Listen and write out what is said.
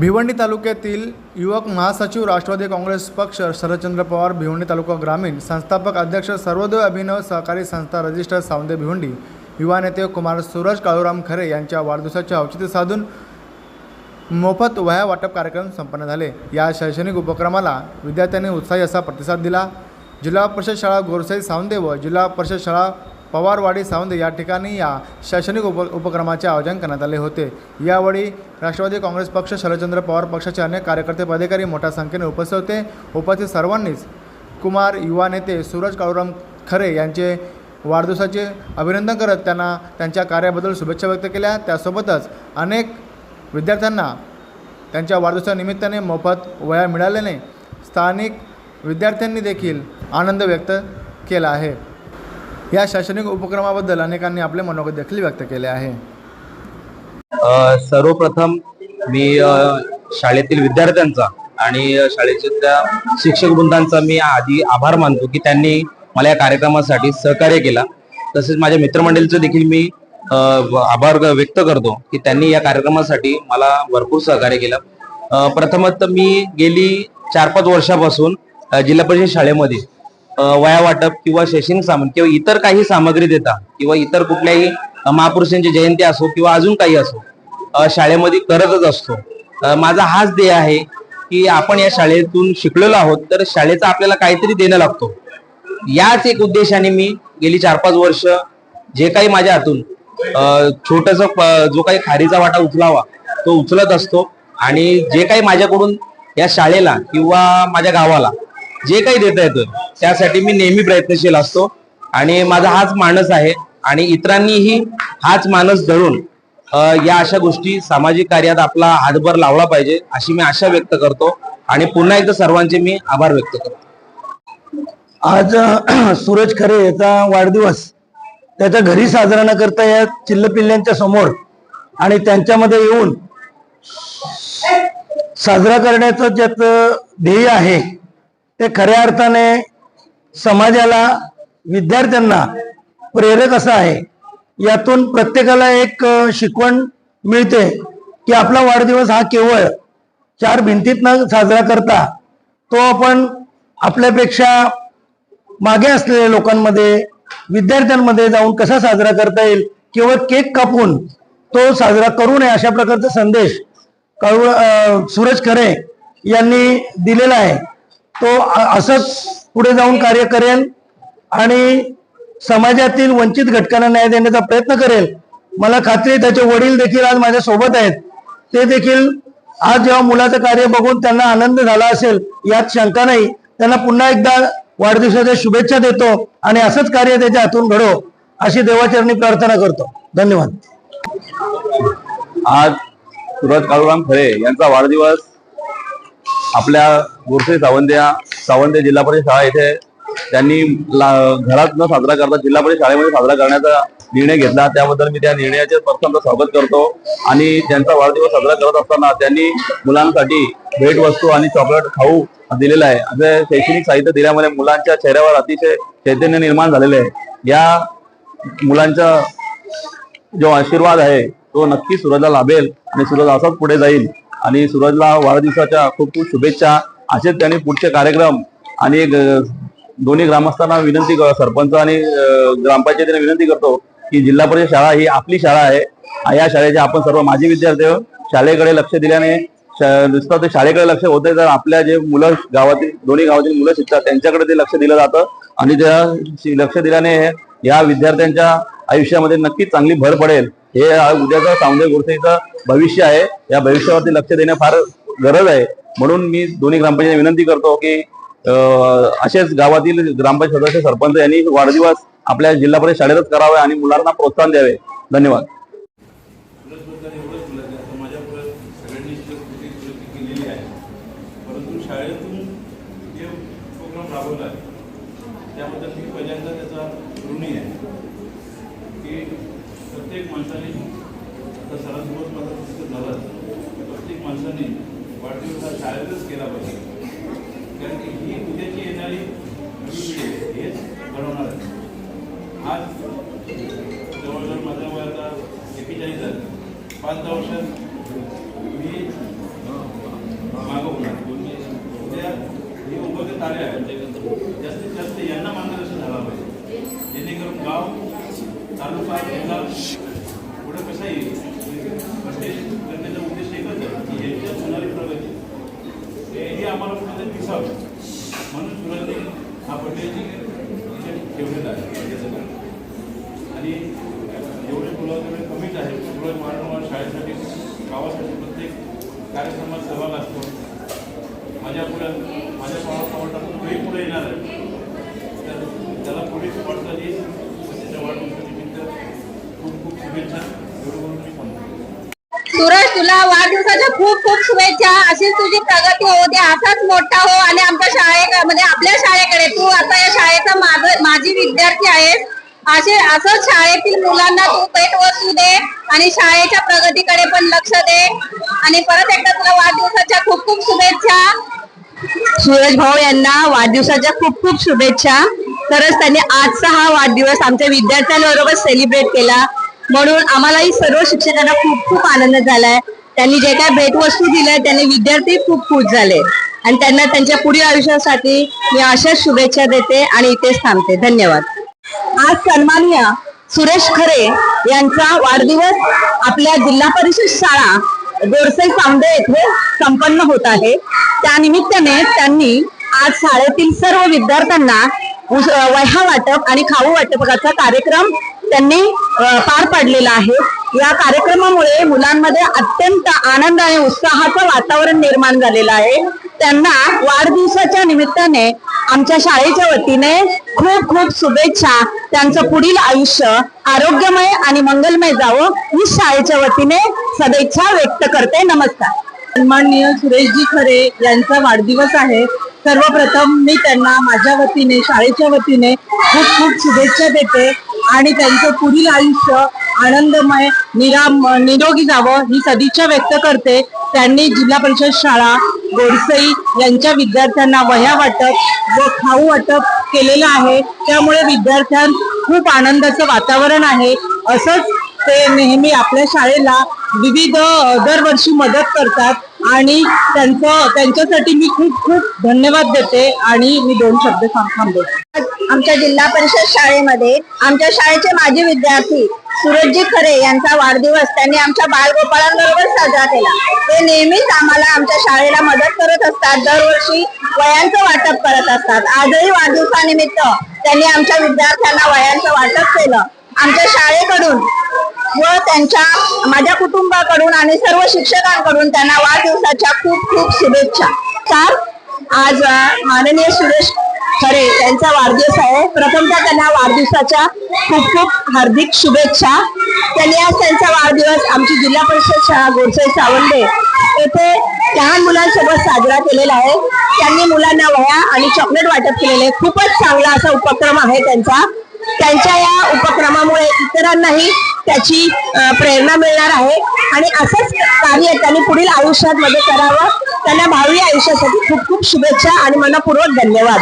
भिवंडी तालुक्यातील युवक महासचिव राष्ट्रवादी काँग्रेस पक्ष शरदचंद्र पवार भिवंडी तालुका ग्रामीण संस्थापक अध्यक्ष सर्वोदय अभिनव सहकारी संस्था रजिस्टर सावंदे भिवंडी युवा नेते कुमार सूरज काळूराम खरे यांच्या वाढदिवसाचे औचित्य साधून मोफत वह्या वाटप कार्यक्रम संपन्न झाले. या शैक्षणिक उपक्रमाला विद्यार्थ्यांनी उत्साही असा प्रतिसाद दिला. जिल्हा परिषद शाळा गोरसाई सावंदे व जिल्हा परिषद शाळा पवारवाडी सावंदे या ठिकाणी या शैक्षणिक उप उपक्रमाचे आयोजन करण्यात आले होते. यावेळी राष्ट्रवादी काँग्रेस पक्ष शरदचंद्र पवार पक्षाचे अनेक कार्यकर्ते पदाधिकारी मोठ्या संख्येने उपस्थित होते. उपस्थित सर्वांनीच कुमार युवा नेते सूरज काळूराम खरे यांचे वाढदिवसाचे अभिनंदन करत त्यांना त्यांच्या कार्याबद्दल शुभेच्छा व्यक्त केल्या. त्यासोबतच अनेक विद्यार्थ्यांना त्यांच्या वाढदिवसानिमित्ताने मोफत वया मिळाल्याने स्थानिक विद्यार्थ्यांनी देखील आनंद व्यक्त केला आहे. या शैक्षणिक उपक्रमाबद्दल अनेकांनी आपले मनोगत देखील व्यक्त केले आहे. सर्वप्रथम मी शाळेतील विद्यार्थ्यांचा आणि शाळेच्या शिक्षक वृंदांचा मी आधी आभार मानतो की त्यांनी मला या कार्यक्रमासाठी सहकार्य केला. तसेच माझ्या मित्रमंडळीचं देखील मी आभार व्यक्त करतो की त्यांनी या कार्यक्रमासाठी मला भरपूर सहकार्य केलं. प्रथमत मी गेली चार पाच वर्षापासून जिल्हा परिषद शाळेमध्ये वया वाटप किंवा शैक्षणिक सामान किंवा इतर काही सामग्री देता किंवा इतर कुठल्याही महापुरुषांची जयंती असो किंवा अजून काही असो शाळेमध्ये करतच असतो. माझा हाच ध्येय आहे की आपण या शाळेतून शिकलेलो आहोत तर शाळेचा आपल्याला काहीतरी देणं लागतो. याच एक उद्देशाने मी गेली चार पाच वर्ष जे काही माझ्या हातून छोटस जो काही खारीचा वाटा उचलावा तो उचलत असतो. आणि जे काही माझ्याकडून या शाळेला किंवा माझ्या गावाला जे काही देता येतं त्यासाठी मी नेहमी प्रयत्नशील असतो. आणि माझा हाच मानस आहे. आणि इतरांनीही हाच मानस धरून या अशा गोष्टी सामाजिक कार्यात आपला हातभार लावला पाहिजे अशी मी आशा व्यक्त करतो. आणि पुन्हा एकदा सर्वांचे मी आभार व्यक्त करतो. आज सूरज खरे याचा वाढदिवस. त्याच्या घरी साजरा न करता या चिल्लपिल्ल्यांच्या समोर आणि त्यांच्यामध्ये येऊन साजरा करण्याचं ज्याचं ध्येय आहे ते खऱ्या अर्थाने समाजाला विद्यार्थ्यांना प्रेरक असं आहे. यातून प्रत्येकाला एक शिकवण मिळते की आपला वाढदिवस हा केवळ चार भिंतीत न साजरा करता तो आपण आपल्यापेक्षा मागे असलेल्या लोकांमध्ये विद्यार्थ्यांमध्ये जाऊन कसा साजरा करता येईल केवळ केक कापून तो साजरा करू नये अशा प्रकारचा संदेश कळू सूरज खरे यांनी दिलेला आहे. तो असंच पुढे जाऊन कार्य करेल आणि समाजातील वंचित घटकांना न्याय देण्याचा प्रयत्न करेल. मला खात्री त्याचे वडील देखील आज माझ्या सोबत आहेत. ते देखील आज जेव्हा मुलाचं कार्य बघून त्यांना आनंद झाला असेल यात शंका नाही. त्यांना पुन्हा एकदा वाढदिवसाच्या शुभेच्छा देतो आणि असंच कार्य त्याच्या हातून घडो अशी देवाचरणी प्रार्थना करतो. धन्यवाद. आज सुरज काळूराम खरे यांचा वाढदिवस आपल्या गोरसे सावंद्या सावंदे जिल्हा परिषद शाळा येथे त्यांनी ला- घरात न साजरा करता जिल्हा परिषद शाळेमध्ये साजरा करण्याचा निर्णय घेतला. त्याबद्दल मी त्या निर्णयाचे प्रथम स्वागत करतो. आणि त्यांचा वाढदिवस साजरा करत असताना त्यांनी मुलांसाठी भेटवस्तू आणि चॉकलेट खाऊ दिलेला आहे. असे शैक्षणिक साहित्य दिल्यामुळे मुलांच्या चेहऱ्यावर अतिशय चैतन्य निर्माण झालेले आहे. या मुलांचा जो आशीर्वाद आहे तो नक्की सूरजला लाभेल आणि सूरज असाच पुढे जाईल. आणि सूरजला वाढदिवसाच्या खूप खूप शुभेच्छा. असेच त्यांनी पुढचे कार्यक्रम आणि दोन्ही ग्रामस्थांना विनंती सरपंच आणि ग्रामपंचायतीने विनंती करतो की जिल्हा परिषद शाळा ही आपली शाळा आहे. या शाळेचे आपण सर्व माजी विद्यार्थी शाळेकडे लक्ष दिल्याने शा- नुसतं ते शाळेकडे लक्ष होते तर आपल्या जे मुलं गावातील दोन्ही गावातील मुलं शिकतात त्यांच्याकडे ते लक्ष दिलं जातं. आणि त्या लक्ष दिल्याने या विद्यार्थ्यांच्या आयुष्यामध्ये नक्कीच चांगली भर पडेल. हे उद्याचं सावंदे गोरसेचं भविष्य आहे. या भविष्यावरती लक्ष देणे फार गरज आहे. म्हणून मी दोन्ही ग्रामपंचायत विनंती करतो की असेच गावातील ग्रामपंचायत सदस्य सरपंच यांनी वाढदिवस आपल्या जिल्हा परिषद शाळेतच करावे आणि मुलांना प्रोत्साहन द्यावे. धन्यवाद. त्याबद्दल मी पहिल्यांदा त्याचा ऋणी आहे की प्रत्येक माणसाने तर सरांसोबत माझं पुस्तक झालं. प्रत्येक माणसाने वाढदिवस हा शाळेतच केला पाहिजे. कारण की ही उद्याची येणारी हेच घडवणार आहे. आज जवळजवळ माझ्या वयाला एकेचाळीस आहे. पाच दहा वर्षात मी मागवणार उद्या हे उपगत आले आहे. जास्तीत जास्त यांना मार्गदर्शन झाला पाहिजे. जेणेकरून गाव तालुका जिल्हा पुढे कसं येईल प्रत्येक करण्याचा उद्देश एकच आहे की यांच्यात होणारी प्रगती हे आम्हाला कुठेतरी दिसावं? म्हणून सुरुवाती हा पटेलजी ठेवलेला आहे आणि जेवढे मुलं तेवढे कमीच आहे मुलं वारंवार शाळेसाठी गावासाठी प्रत्येक कार्यक्रमात सहभाग असतो माझ्या पुढे माझ्या पावा पावटातून पुढे पुढे येणार आहे त्याला पुढे वाटतं येईल त्याच्या वाढदिवसानिमित्त खूप खूप शुभेच्छा एवढं बोलून मी म्हणतो सूरज तुला वाढदिवसाच्या खूप खूप शुभेच्छा. अशीच तुझी प्रगती होऊ दे. असाच मोठा हो आणि आमच्या शाळे म्हणजे आपल्या शाळेकडे. तू आता या शाळेचा माझ माझी विद्यार्थी आहेस. असे असंच शाळेतील मुलांना तू भेट वस्तू दे आणि शाळेच्या प्रगतीकडे पण लक्ष दे. आणि परत एकदा तुला वाढदिवसाच्या खूप खूप शुभेच्छा. सूरज भाऊ यांना वाढदिवसाच्या खूप खूप शुभेच्छा. खरंच त्यांनी आजचा हा वाढदिवस आमच्या विद्यार्थ्यांबरोबर सेलिब्रेट केला. म्हणून आम्हालाही सर्व शिक्षकांना खूप खूप आनंद झालाय. त्यांनी जे काय भेटवस्तू दिल्या त्यांनी विद्यार्थी खूप खुश झाले. आणि त्यांना त्यांच्या पुढील आयुष्यासाठी मी अशाच शुभेच्छा देते आणि इथेच थांबते. धन्यवाद. आज सन्माननीय सुरेश खरे यांचा वाढदिवस आपल्या जिल्हा परिषद शाळा गोरसई सावंदे येथे संपन्न होत आहे. त्यानिमित्ताने त्यांनी आज शाळेतील सर्व विद्यार्थ्यांना वह्या वाटप आणि खाऊ वाटपाचा कार्यक्रम त्यांनी पार पाडलेला आहे. या कार्यक्रमामुळे मुलांमध्ये अत्यंत आनंद आणि उत्साहाचं वातावरण निर्माण झालेलं आहे. त्यांना वाढदिवसाच्या निमित्ताने आमच्या शाळेच्या वतीने खूप खूप शुभेच्छा. त्यांचं पुढील आयुष्य आरोग्यमय आणि मंगलमय जावं ही शाळेच्या वतीने सदैच्छा व्यक्त करते. नमस्कार. सन्माननीय सुरेशजी खरे यांचा वाढदिवस आहे. सर्वप्रथम मी त्यांना माझ्या वतीने शाळेच्या वतीने खूप खूप शुभेच्छा देते आणि त्यांचं पुढील आयुष्य आनंदमय निराम निरोगी जावं ही सदिच्छा व्यक्त करते. त्यांनी जिल्हा परिषद शाळा गोडसई यांच्या विद्यार्थ्यांना वह्या वाटप व खाऊ वाटप केलेलं आहे. त्यामुळे विद्यार्थ्यां खूप आनंदाचं वातावरण आहे. असंच ते नेहमी आपल्या शाळेला विविध दरवर्षी मदत करतात. आणि त्यांचं त्यांच्यासाठी मी खूप खूप धन्यवाद देते आणि मी दोन शब्द थांब- आमच्या जिल्हा परिषद शाळेमध्ये आमच्या शाळेचे माजी विद्यार्थी सूरजजी खरे यांचा वाढदिवस त्यांनी आमच्या बालगोपाळांबरोबर साजरा केला. ते नेहमीच आम्हाला आमच्या शाळेला मदत करत असतात. दरवर्षी वयांचं वाटप करत असतात. आजही वाढदिवसानिमित्त त्यांनी आमच्या विद्यार्थ्यांना वयांचं वाटप केलं. आमच्या शाळेकडून व त्यांच्या माझ्या कुटुंबाकडून आणि सर्व शिक्षकांकडून त्यांना वाढदिवसाच्या खूप खूप शुभेच्छा. तर आज माननीय सुरेश खरे यांचा वाढदिवस आहे. प्रथमतः त्यांना वाढदिवसाच्या खूप खूप हार्दिक शुभेच्छा. त्यांनी आज त्यांचा वाढदिवस आमची जिल्हा परिषद शाळा गोडसई सावंदे येथे लहान मुलांसोबत साजरा केलेला आहे. त्यांनी मुलांना वह्या आणि चॉकलेट वाटप केलेले आहे. खूपच चांगला असा उपक्रम आहे त्यांचा. त्यांच्या या उपक्रमामुळे इतरांनाही त्याची प्रेरणा मिळणार आहे. आणि असंच कार्य त्यांनी पुढील आयुष्यात मध्ये करावं. त्यांना भावी आयुष्यासाठी खूप खूप शुभेच्छा आणि मनापूर्वक धन्यवाद.